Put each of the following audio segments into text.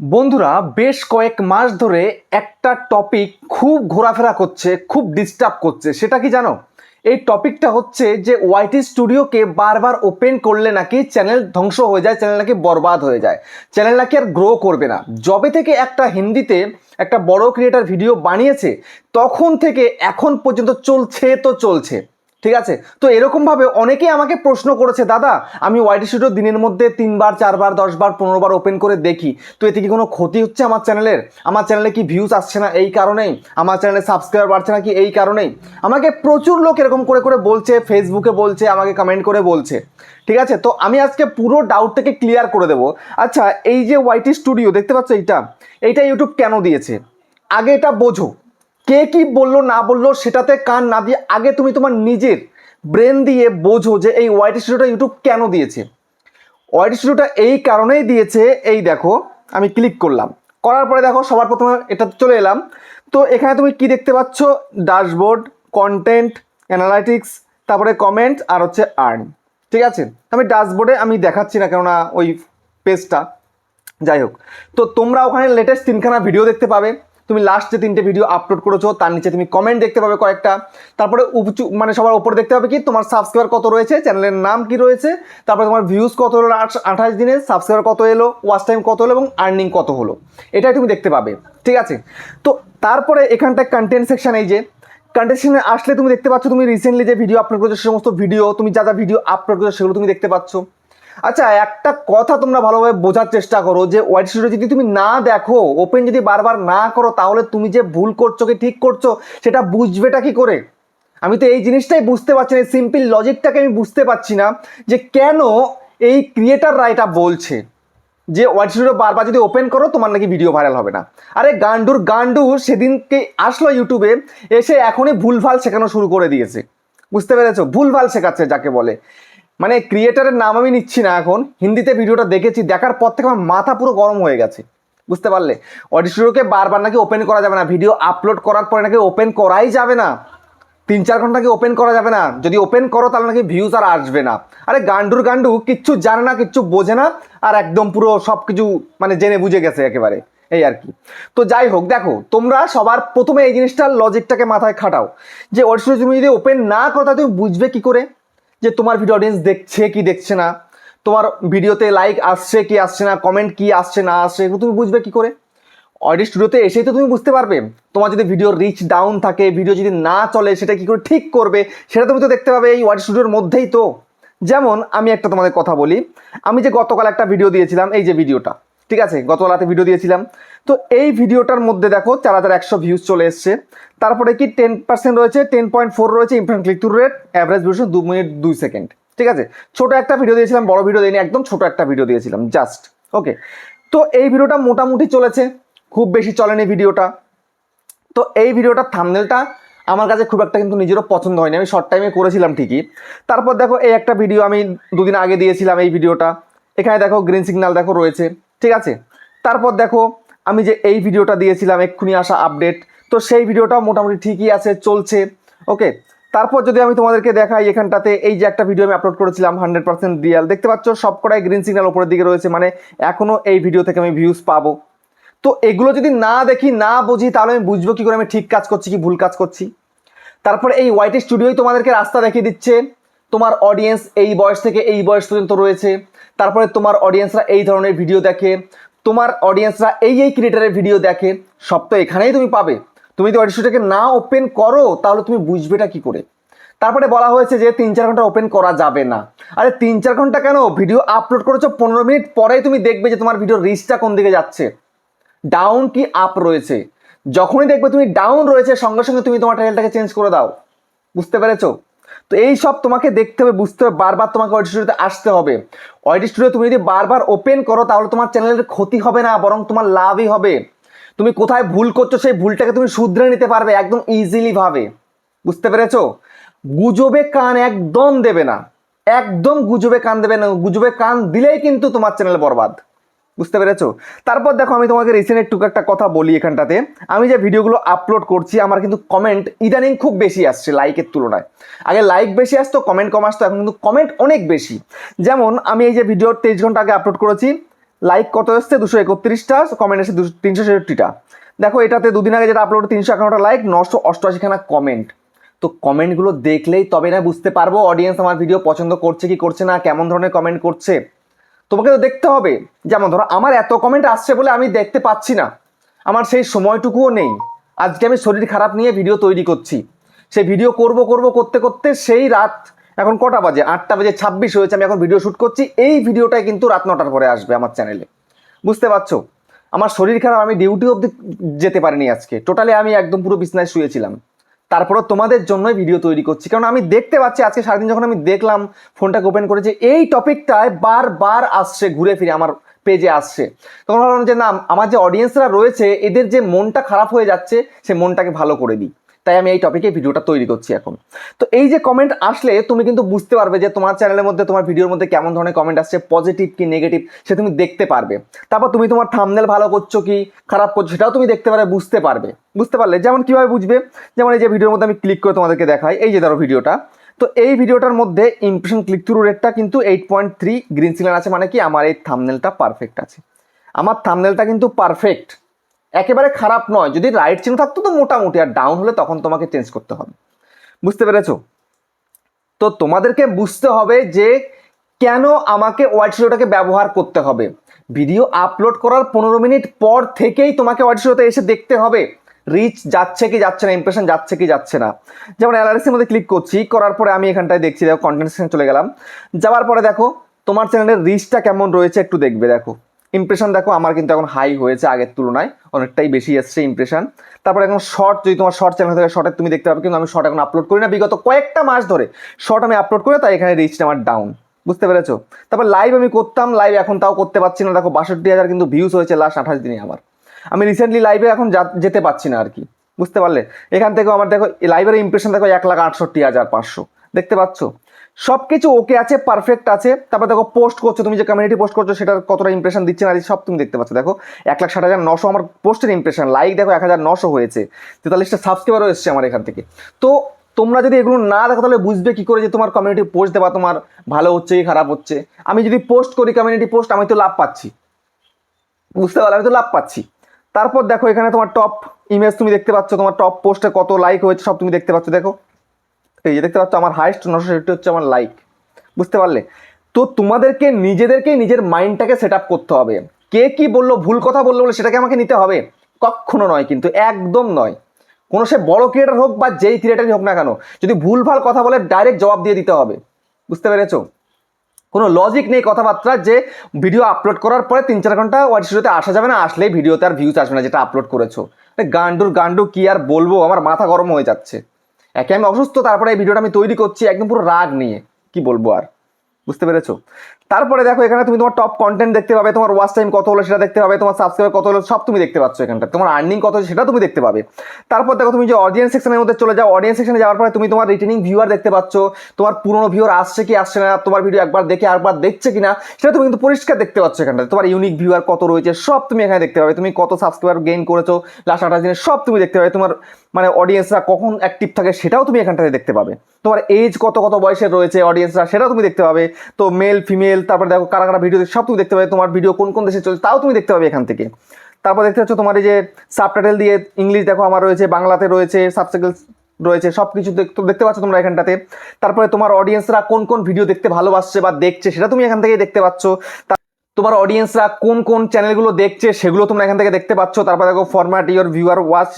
বন্ধুরা, বেশ কয়েক মাস ধরে একটা টপিক খুব ঘোরাফেরা করছে, খুব ডিস্টার্ব করছে। সেটা কি জানো? এই টপিকটা হচ্ছে যে ওয়াইটি স্টুডিওকে বারবার ওপেন করলে নাকি চ্যানেল ধ্বংস হয়ে যায় চ্যানেল নাকি বরবাদ হয়ে যায়। চ্যানেল নাকি আর গ্রো করবে না। যবে থেকে একটা হিন্দিতে একটা বড় ক্রিয়েটার ভিডিও বানিয়েছে, তখন থেকে এখন পর্যন্ত চলছে তো চলছে। ঠিক আছে? তো এরকমভাবে অনেকেই আমাকে প্রশ্ন করেছে, দাদা, আমি ওয়াইটি স্টুডিও দিনের মধ্যে তিনবার, চারবার, দশবার, পনেরোবার ওপেন করে দেখি। তো এতে কি কোনো ক্ষতি হচ্ছে আমার চ্যানেলের আমার চ্যানেলে কি ভিউজ আসছে না এই কারণেই? আমার চ্যানেলে সাবস্ক্রাইব বাড়ছে না কি এই কারণেই? আমাকে প্রচুর লোক এরকম করে করে বলছে ফেসবুকে বলছে, আমাকে কমেন্ট করে বলছে। ঠিক আছে? তো আমি আজকে পুরো ডাউটটাকে ক্লিয়ার করে দেবো। আচ্ছা এই যে ওয়াইটি স্টুডিও দেখতে পাচ্ছ এইটা? এইটা ইউটিউব কেন দিয়েছে? আগে এটা বোঝো। কে কি বলল, না বলল, সেটাতে কান না দিয়ে আগে তুমি তোমার নিজের ব্রেন দিয়ে বোঝো যে এই ওয়াইট স্টুডিওটা ইউটিউব কেন দিয়েছে। ওয়াইট স্টুডিওটা এই কারণেই দিয়েছে, এই দেখো, আমি ক্লিক করলাম। করার পরে দেখো, সবার প্রথমে এটা চলে এলাম। তো এখানে তুমি কি দেখতে পাচ্ছ? ড্যাশবোর্ড কন্টেন্ট অ্যানালাইটিক্স তারপরে কমেন্ট আর হচ্ছে আর্ন ঠিক আছে? আমি ড্যাশবোর্ডে আমি দেখাচ্ছি না, কেননা ওই পেজটা যাই হোক। তো তোমরা ওখানে লেটেস্ট তিনখানা ভিডিও দেখতে পাবে। তুমি লাস্ট যে তিনটে ভিডিও আপলোড করেছ, তার নিচে তুমি কমেন্ট দেখতে পাবে কয়েকটা। তারপরে মানে সবার উপরে দেখতে পাবে কি, তোমার সাবস্ক্রাইবার কত রয়েছে চ্যানেলের নাম কি রয়েছে, তারপরে তোমার ভিউজ কত হলো আঠাশ দিনে সাবস্ক্রাইবার কত এলো ওয়াচ টাইম কত হলো এবং আর্নিং কত হলো, এটাই তুমি দেখতে পাবে, ঠিক আছে? তো তারপরে এখানটায় কন্টেন্ট সেকশন এই যে কন্টেন্টেশনে আসলে তুমি দেখতে পাচ্ছ, তুমি রিসেন্টলি যে ভিডিও আপলোড করেছ, সে সমস্ত ভিডিও তুমি যা যা ভিডিও আপলোড করেছ, সেগুলো তুমি দেখতে পাচ্ছ। আচ্ছা একটা কথা তোমরা ভালোভাবে বোঝার চেষ্টা করো যে স্টুডিও যদি তুমি না দেখো ওপেন যদি বারবার না করো, তাহলে তুমি যে ভুল করছ কি ঠিক করছ, সেটা বুঝবেটা কি করে? আমি তো এই জিনিসটাই বুঝতে পারছি না সিম্পল লজিকটাকে আমি বুঝতে পারছি না যে কেন এই ক্রিয়েটাররা এটা বলছে। যে ওয়াইট স্টুডিও বারবার যদি ওপেন করো, তোমার নাকি ভিডিও ভাইরাল হবে না। আরে গান্ডুর, গান্ডু সেদিনকে আসলো ইউটিউবে এসে এখনই ভুলভাল শেখানো শুরু করে দিয়েছে। বুঝতে পেরেছ? ভুলভাল শেখাচ্ছে যাকে বলে। মানে ক্রিয়েটারের নাম আমি নিচ্ছি না এখন। হিন্দিতে ভিডিওটা দেখেছি, দেখার পর থেকে আমার মাথা পুরো গরম হয়ে গেছে। বুঝতে পারলে? অডিস্টুডিওকে বারবার নাকি ওপেন করা যাবে না। ভিডিও আপলোড করার পরে নাকি ওপেন করাই যাবে না। তিন চার ঘণ্টা কি ওপেন করা যাবে না। যদি ওপেন করো, তাহলে নাকি ভিউজ আর আসবে না। আরে গান্ডুর গান্ডু কিচ্ছু জানে না, কিচ্ছু বোঝে না, আর একদম পুরো সব কিছু মানে জেনে বুঝে গেছে একেবারে। এই আর কি। তো যাই হোক, দেখো, তোমরা সবার প্রথমে এই জিনিসটার লজিকটাকে মাথায় খাটাও। যে অডিস্টুডিও তুমি যদি ওপেন না করো, তাহলে তুমি বুঝবে কি করে? যে তোমার ভিডিও অডিয়েন্স দেখছে কি দেখছে না? তোমার ভিডিওতে লাইক আসছে কি আসছে না? কমেন্ট কি আসছে না আসছে? এগুলো তুমি বুঝবে কি করে? অডিও স্টুডিওতে এসেই তো তুমি বুঝতে পারবে। তোমার যদি ভিডিও রিচ ডাউন থাকে ভিডিও যদি না চলে, সেটা কি করে ঠিক করবে? সেটা তুমি তো দেখতে পাবে এই অডিও স্টুডিওর মধ্যেই তো। যেমন আমি একটা তোমাদের কথা বলি। আমি যে গতকাল একটা ভিডিও দিয়েছিলাম, এই যে ভিডিওটা ঠিক আছে গতকাল রাতে ভিডিও দিয়েছিলাম। তো এই ভিডিওটার মধ্যে দেখো, চার হাজার একশো ভিউজ চলে এসছে। তারপরে কি টেন পার্সেন্ট রয়েছে টেন পয়েন্ট ফোর রয়েছে impression click to rate average ভিউশন দু মিনিট দুই সেকেন্ড ঠিক আছে? ছোট একটা ভিডিও দিয়েছিলাম, বড় ভিডিও দিইনি, একদম ছোট একটা ভিডিও দিয়েছিলাম জাস্ট ওকে তো এই ভিডিওটা মোটামুটি চলেছে, খুব বেশি চলেনি ভিডিওটা। তো এই ভিডিওটার থামনেলটা আমার কাছে খুব একটা কিন্তু নিজেরও পছন্দ হয়নি, আমি শর্ট টাইমে করেছিলাম ঠিকই। তারপর দেখো, এই একটা ভিডিও আমি দুদিন আগে দিয়েছিলাম এই ভিডিওটা। এখানে দেখো গ্রিন সিগন্যাল দেখো রয়েছে। ঠিক আছে? তারপর দেখো, আমি যে এই ভিডিওটা দিয়েছিলাম, এক্ষুনি আসা আপডেট তো সেই ভিডিওটা মোটামুটি ঠিকই আছে, চলছে ওকে তারপর যদি আমি তোমাদেরকে দেখাই এখানটাতে, এই যে একটা ভিডিও আমি আপলোড করেছিলাম হান্ড্রেড পার্সেন্ট রিয়াল দেখতে পাচ্ছ, সব কটাই গ্রিন সিগন্যাল উপরের দিকে রয়েছে মানে এখনও এই ভিডিও থেকে আমি ভিউজ পাবো। তো এগুলো যদি না দেখি, না বুঝি, তাহলে আমি বুঝব কি করে আমি ঠিক কাজ করছি, কি ভুল কাজ করছি। তারপরে এই ওয়াইটি স্টুডিওই তোমাদেরকে রাস্তা দেখিয়ে দিচ্ছে। তোমার অডিয়েন্স এই বয়স থেকে এই বয়স পর্যন্ত রয়েছে। তারপরে তোমার অডিয়েন্সরা এই ধরনের ভিডিও দেখে, তোমার অডিয়েন্সরা এই এই ক্রিয়েটারের ভিডিও দেখে, সব তো এখানেই তুমি পাবে। তুমি যদি স্টুডিওকে না ওপেন করো, তাহলে তুমি বুঝবেটা কি করে? তারপরে বলা হয়েছে যে তিন চার ঘণ্টা ওপেন করা যাবে না। আরে তিন চার ঘণ্টা কেন? ভিডিও আপলোড করেছ পনেরো মিনিট, পরেই তুমি দেখবে যে তোমার ভিডিও রিচটা কোন দিকে যাচ্ছে। ডাউন কি আপ রয়েছে। যখনই দেখবে তুমি ডাউন রয়েছে, সঙ্গে সঙ্গে তুমি তোমার টাইটেলটাকে চেঞ্জ করে দাও। বুঝতে পেরেছ? তো এই সব তোমাকে দেখতে হবে, বুঝতে হবে, বারবার তোমাকে ওয়াইটি স্টুডিওতে আসতে হবে। ওয়াইটি স্টুডিও তুমি যদি বারবার ওপেন করো, তাহলে তোমার চ্যানেলের ক্ষতি হবে না, বরং তোমার লাভই হবে। তুমি কোথায় ভুল করছ, সেই ভুলটাকে তুমি শুধরে নিতে পারবে, একদম ইজিলি ভাবে। বুঝতে পেরেছ? গুজবে কান একদম দেবে না। একদম গুজবে কান দেবে না, গুজবে কান দিলেই কিন্তু তোমার চ্যানেল বরবাদ। বুঝতে পেরেছ? তারপর দেখো আমি তোমাকে রিসেন্ট একটু একটা কথা বলি এখানটাতে। আমি যে ভিডিওগুলো আপলোড করছি, আমার কিন্তু কমেন্ট ইদানিং খুব বেশি আসছে লাইকের তুলনায়। আগে লাইক বেশি আসতো কমেন্ট কম আসতো, এখন কিন্তু কমেন্ট অনেক বেশি। যেমন আমি এই যে ভিডিও তেইশ ঘণ্টা আগে আপলোড করেছি লাইক কত এসছে? দুশো একত্রিশটা কমেন্ট এসেছে দুশো তিনশো ছেষট্টিটা। দেখো এটাতে দুদিন আগে যেটা আপলোড তিনশো একান্নটা লাইক নশো অষ্টআশিখানা কমেন্ট তো কমেন্টগুলো দেখলেই তবে না বুঝতে পারব অডিয়েন্স আমার ভিডিও পছন্দ করছে কি করছে না, কেমন ধরনের কমেন্ট করছে। তোমাকে তো দেখতে হবে। যেমন ধরো, আমার এত কমেন্ট আসছে বলে আমি দেখতে পাচ্ছি না। আমার সেই সময়টুকুও নেই। আজকে আমি শরীর খারাপ নিয়ে ভিডিও তৈরি করছি। সেই ভিডিও করব করব, করতে করতে সেই রাত এখন কটা বাজে? আটটা বাজে ছাব্বিশ হয়েছে, আমি এখন ভিডিও শ্যুট করছি। এই ভিডিওটাই কিন্তু রাত নটার পরে আসবে আমার চ্যানেলে বুঝতে পারছ? আমার শরীর খারাপ, আমি ডিউটি অবধি যেতে পারিনি আজকে। টোটালি আমি একদম পুরো বিছনায় শুয়েছিলাম। তারপরে তোমাদের জন্যই ভিডিও তৈরি করছি। কারণ আমি দেখতে পাচ্ছি, আজকে সারাদিন যখন আমি দেখলাম ফোনটাকে ওপেন করেছি, এই টপিকটায় বারবার আসছে, ঘুরে ফিরে আমার পেজে আসছে। তখন ভাবলাম যে না, আমার যে অডিয়েন্সরা রয়েছে, এদের যে মনটা খারাপ হয়ে যাচ্ছে, সে মনটাকে ভালো করে দিই। তাই আমি এই টপিকে ভিডিওটা তৈরি করছি এখন। তো এই যে কমেন্ট আসলে তুমি কিন্তু বুঝতে পারবে যে তোমার চ্যানেলের মধ্যে, তোমার ভিডিওর মধ্যে কেমন ধরনের কমেন্ট আসছে পজিটিভ কি নেগেটিভ সে তুমি দেখতে পারবে। তারপর তুমি তোমার থামনেল ভালো করছ কি, খারাপ করছ সেটাও তুমি দেখতে পারবে, বুঝতে পারবে। বুঝতে পারলে যেমন কীভাবে বুঝবে, যেমন এই যে ভিডিওর মধ্যে আমি ক্লিক করে তোমাদেরকে দেখাই, এই যে ধরো ভিডিওটা তো এই ভিডিওটার মধ্যে ইমপ্রেশন ক্লিক থ্রু রেটটা কিন্তু eight point three green signal আছে মানে কি আমার এই থামনেলটা পারফেক্ট আছে। আমার থামনেলটা কিন্তু পারফেক্ট একেবারে খারাপ নয়। যদি রাইট চিহ্ন থাকতো তো মোটামুটি, আর ডাউন হলে তখন তোমাকে চেঞ্জ করতে হবে। বুঝতে পেরেছ? তো তোমাদেরকে বুঝতে হবে যে কেন আমাকে ওয়াইট শিরোটাকে ব্যবহার করতে হবে। ভিডিও আপলোড করার পনেরো মিনিট পর থেকেই তোমাকে ওয়াইট শিরোতে এসে দেখতে হবে। রিচ যাচ্ছে কি যাচ্ছে না ইমপ্রেশন যাচ্ছে কি যাচ্ছে না। যেমন অ্যালারিসের মধ্যে ক্লিক করছি, করার পরে আমি এখানটায় দেখছি, দেখো কন্টেন্ট সেকশন চলে গেলাম। যাওয়ার পরে দেখো, তোমার চ্যানেলের রিচটা কেমন রয়েছে একটু দেখবে, দেখো। ইমপ্রেশন দেখো, আমার কিন্তু এখন হাই হয়েছে আগের তুলনায়, অনেকটাই বেশি এসছে ইমপ্রেশন তারপরে এখন শর্ট যদি তোমার শর্ট চ্যানেল থাকে শর্টে তুমি দেখতে পাবে কিন্তু আমি শর্ট এখন আপলোড করি না। বিগত কয়েকটা মাস ধরে শর্ট আমি আপলোড করে তাই এখানে রিচটা আমার ডাউন বুঝতে পেরেছ? তারপর লাইভ আমি করতাম লাইভ এখন তাও করতে পারছি না। দেখো, বাষট্টি হাজার কিন্তু ভিউজ হয়েছে লাস্ট আঠাশ দিনে আমার। আমি রিসেন্টলি লাইভে এখন যেতে পারছি না আর কি। বুঝতে পারলে? এখান থেকেও আমার দেখো লাইভের ইমপ্রেশন দেখো, এক লাখ আটষট্টি হাজার পাঁচশো। দেখতে পাচ্ছ? সব কিছু ওকে আছে পারফেক্ট আছে। তারপর দেখো পোস্ট করছ, তুমি যে কমিউনিটি পোস্ট করছ, সেটার কতটা ইমপ্রেশন দিচ্ছে না, সব তুমি দেখতে পাচ্ছ। দেখো, এক লাখ ষাট হাজার নশো আমার পোস্টের ইমপ্রেশন লাইক দেখো এক হাজার নশো হয়েছে। তেতাল্লিশটা সাবস্ক্রাইবারও এসছে আমার এখান থেকে। তো তোমরা যদি এগুলো না দেখো, তাহলে বুঝবে কি করে যে তোমার কমিউনিটি পোস্ট দেওয়া তোমার ভালো হচ্ছে কি খারাপ হচ্ছে? আমি যদি পোস্ট করি কমিউনিটি পোস্ট আমি তো লাভ পাচ্ছি। বুঝতে পারলে? আমি তো লাভ পাচ্ছি। তারপর দেখো, এখানে তোমার টপ ইমেজ তুমি দেখতে পাচ্ছ, তোমার টপ পোস্টে কত লাইক হয়েছে, সব তুমি দেখতে পাচ্ছ, দেখো। এই যে দেখতে পাচ্ছ, আমার হাইস্ট নশো ষাটটি হচ্ছে আমার লাইক বুঝতে পারলে? তো তোমাদেরকে, নিজেদেরকে, নিজের মাইন্ডটাকে সেট আপ করতে হবে। কে কি বলল, ভুল কথা বলল বলে সেটাকে আমাকে নিতে হবে? কখনো নয় কিন্তু, একদম নয়। কোনো সে বড় ক্রিয়েটার হোক বা যেই ক্রিয়েটারই হোক না কেন, যদি ভুলভাল কথা বলে ডাইরেক্ট জবাব দিয়ে দিতে হবে। বুঝতে পেরেছ? কোনো লজিক নেই কথাবার্তা যে ভিডিও আপলোড করার পরে তিন চার ঘণ্টা ওয়াইট স্টুডিওতে আসা যাবে না, আসলেই ভিডিওতে আর ভিউজ আসবে না যেটা আপলোড করেছ। গান্ডুর, গান্ডু কি আর বলব? আমার মাথা গরম হয়ে যাচ্ছে। একে আমি অসুস্থ, তারপরে এই ভিডিওটা আমি তৈরি করছি, একদম পুরো রাগ নিয়ে। কি বলব আর? বুঝতে পেরেছ? তারপরে দেখো এখানে তুমি তোমার টপ কন্টেন্ট দেখতে পাবে, তোমার ওয়াচ টাইম কত হলো সেটা দেখতে পাবে, তোমার সাবস্ক্রাইবার কত হলো সব তুমি দেখতে পাচ্ছ এখানটা তোমার আর্নিং কত সেটা তুমি দেখতে পাবে। তারপর দেখো তুমি যে অডিয়েন্স সেকশনের মধ্যে চলে যাও অডিয়েন্স সেকশনে যাওয়ার পরে তুমি তোমার রিটেনিং ভিউয়ার দেখতে পাচ্ছ, তোমার পুরনো ভিউয়ার আসছে কি আসছে না, তোমার ভিডিও একবার দেখে আরবার দেখছে কিনা, সেটা তুমি কিন্তু পরিষ্কার দেখতে পাচ্ছ এখানটা তোমার ইউনিক ভিউয়ার কত রয়েছে সব তুমি এখানে দেখতে পাবে। তুমি কত সাবস্ক্রাইবার গেইন করেছ লাস্ট আঠাশ দিনে সব তুমি দেখতে পাবে। তোমার মানে অডিয়েন্সরা কখন অ্যাক্টিভ থাকে সেটাও তুমি এখানটাতে দেখতে পাবে। তোমার এজ কত কত বয়সের রয়েছে অডিয়েন্সরা সেটাও তুমি দেখতে পাবে। তো মেল ফিমেল তারপর দেখো কারা কারা ভিডিও সব তুমি দেখতে পাবে তোমার ভিডিও কোন কোন দেশে চলছে, তাও তুমি দেখতে পাবে এখান থেকে। তারপর দেখতে পাচ্ছ তোমার এই যে সাবটাইটেল দিয়ে ইংলিশ দেখো আমার রয়েছে, বাংলাতে রয়েছে সাবটাইটেল রয়েছে সব কিছু দেখ- দেখতে পাচ্ছ তোমরা এখানটাতে। তারপরে তোমার অডিয়েন্সরা কোন কোন ভিডিও দেখতে ভালোবাসছে বা দেখছে, সেটা তুমি এখান থেকে দেখতে পাচ্ছ। তোমার অডিয়েন্সরা কোন কোন চ্যানেলগুলো দেখছে, সেগুলো তোমরা এখান থেকে দেখতে পাচ্ছ। তারপর দেখো format your viewer watch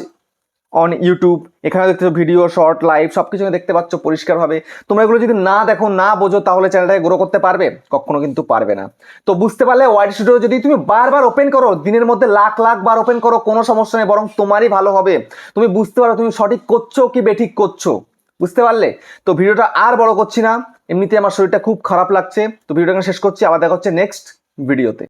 on YouTube এখানে দেখতে ভিডিও শর্ট লাইভ সব কিছু দেখতে পাচ্ছ পরিষ্কারভাবে। তোমরা এগুলো যদি না দেখো, না বোঝো, তাহলে চ্যানেলটাকে গ্রো করতে পারবে? কখনো কিন্তু পারবে না। তো বুঝতে পারলে ওয়াইড স্টুডিও যদি তুমি বারবার ওপেন করো, দিনের মধ্যে লাখ লাখ বার ওপেন করো, কোনো সমস্যা নেই, বরং তোমারই ভালো হবে। তুমি বুঝতে পারো তুমি সঠিক করছ কি বেঠিক করছ। বুঝতে পারলে? তো ভিডিওটা আর বড় করছি না। এমনিতে আমার শরীরটা খুব খারাপ লাগছে। তো ভিডিওটা শেষ করছি। আবার দেখা হচ্ছে নেক্সট ভিডিওতে